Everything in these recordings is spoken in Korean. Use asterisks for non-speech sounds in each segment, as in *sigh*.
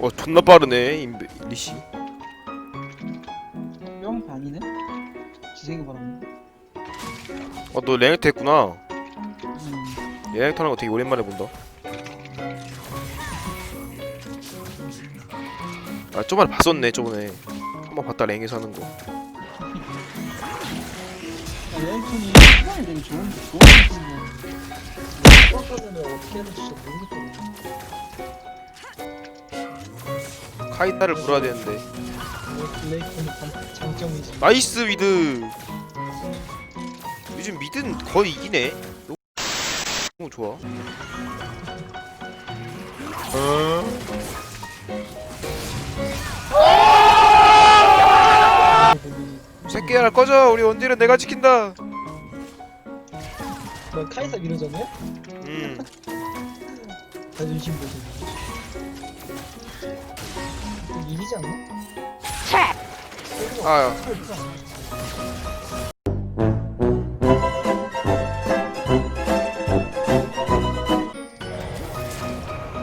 어 존나 빠르네 인베 리시 뿅 아니네? 지생이 바랍니다. 어너 랭크트 했구나 음, 랭크트 하는 거 되게 오랜만에 본다 아 저번에 봤었네 저번에 한 번 봤다 랭에서 하는 거 아, 여행통이 시간이 되게 좋은데 좋은 팀인데 수학하면 어떻게 해야 될지 진짜 모르겠더라고. 카이타를 물어야 되는데 블레이크는 단- 장점이지. 나이스 미드 요즘 미드는 거의 이기네 너무 좋아 새끼야 나 꺼져 우리 원딜은 내가 지킨다 너 카이사 미러잖아요? 음 자존심 보지. 좀 이기지 않나? 아야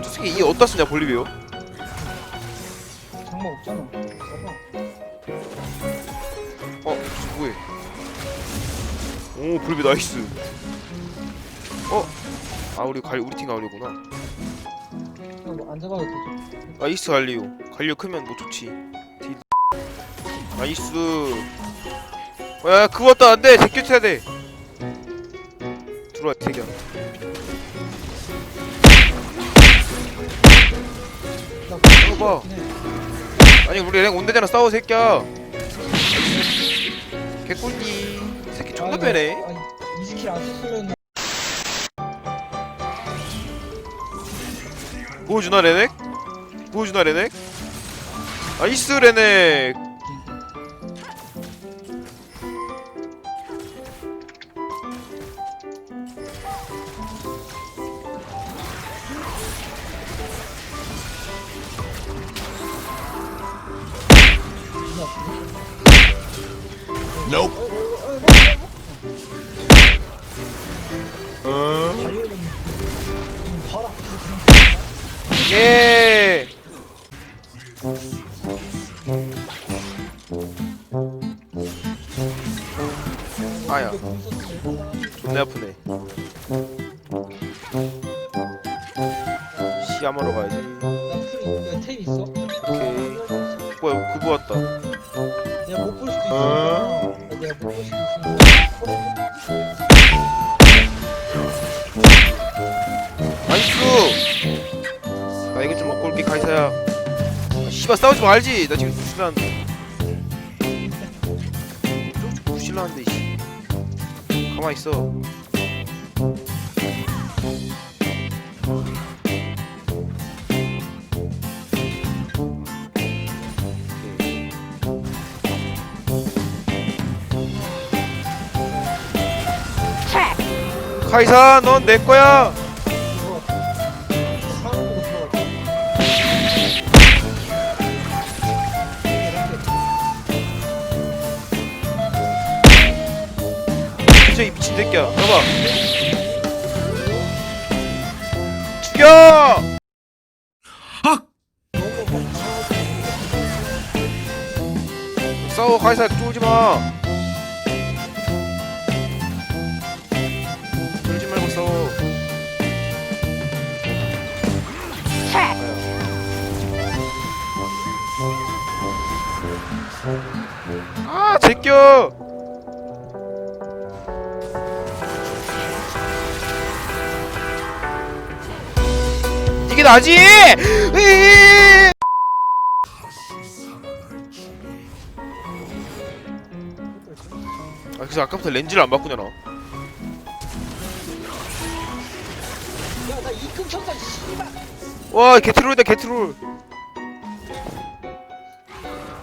저 새끼 이 어디다 쓰냐 볼리비오 장마 없잖아. 봐봐. 어 뭐해 오 볼리비오 나이스 어? 아 우리 갈 우리 팀 가려구나 그냥 뭐 앉아봐도 되죠. 나이스 갈리오 갈리오 크면 뭐 좋지 딜. 나이스 어, 야 그거 왔다 안돼 제껴 쳐야 돼 들어와 대기야 나 이거 봐. 그렇긴 해. 아니 우리 랭 온대잖아 싸워 새끼야 개꿀니 새끼 존나 빼네 아니, 이 스킬 안 썼으면 보여주나 레넥? 보여주나 레넥? 나이스 레넥 어? 달 예 아야 존나 아프네 시야마로 가야지 나 풀이 야, 탭 있어? 오케이 뭐야 그거 왔다 내가 못 볼 수도 있어. 어? 내가 못 볼 수도 있어. 나이스 나 아, 씨발 싸우지 말지? 나 지금 부실하는데. 좀 부실하는데 씨. 가만 있어. 카이사 넌 내 거야 이 새끼야 잡아 죽여! 싸워 카이사. 쫄지 마. 쫄지 말고 싸워. 아 제껴 나지! 아 그래서 아까부터 렌즈를 안 바꾸냐 나 야, 나 입금 켰다, 씨발. 와 개트롤이다 개트롤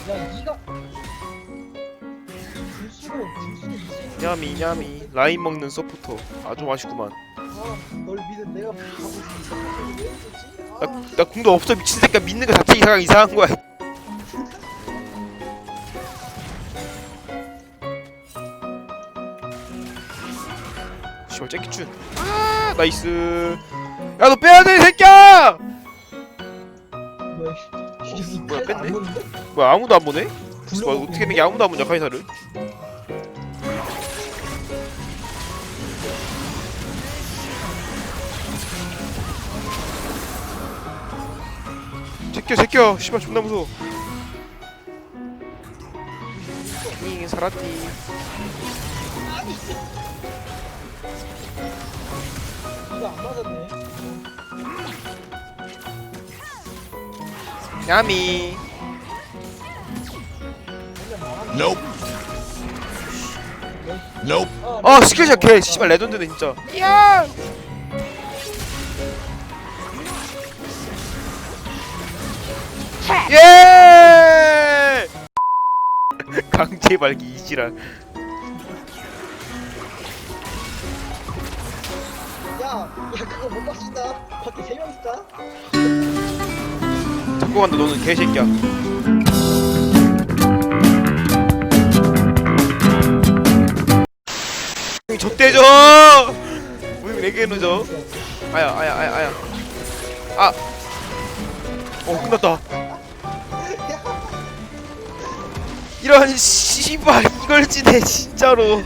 야, 니가 야미 야미 라인 먹는 서포터 아주 맛있구만 아, 널 믿은 내가 하고 있으니까 왜 그러지? 아, 나, 나 궁도 없어 미친 새끼야 믿는 거 자체 이상 이상한 거야 *laughs* 씨발 잭키춘 아 나이스 야 너 빼야 돼이 새끼야 너 이게 뭐야, 칼안 뺐네? 보는데? 뭐야 아무도 안 보네? 불러 뭐 어떻게 된게 아무도 안 보냐 카이사를? 제껴 제껴 씨발 존나 무서워. 잉 살았디. 이거 안 맞았네 야미. Nope. Nope. 아 스킬샷 개. 씨발 레전드네 진짜. 야 강제 발기 이지랄. 야, 야 그거 못 맞춘다. 밖에 세명 있다. 잡고 간다 너는 개새끼야. 젖대줘 우리 내게 넣어줘. 아야 아야 아야 아야. 아어 끝났다 이런 씨발 이걸 지네 진짜로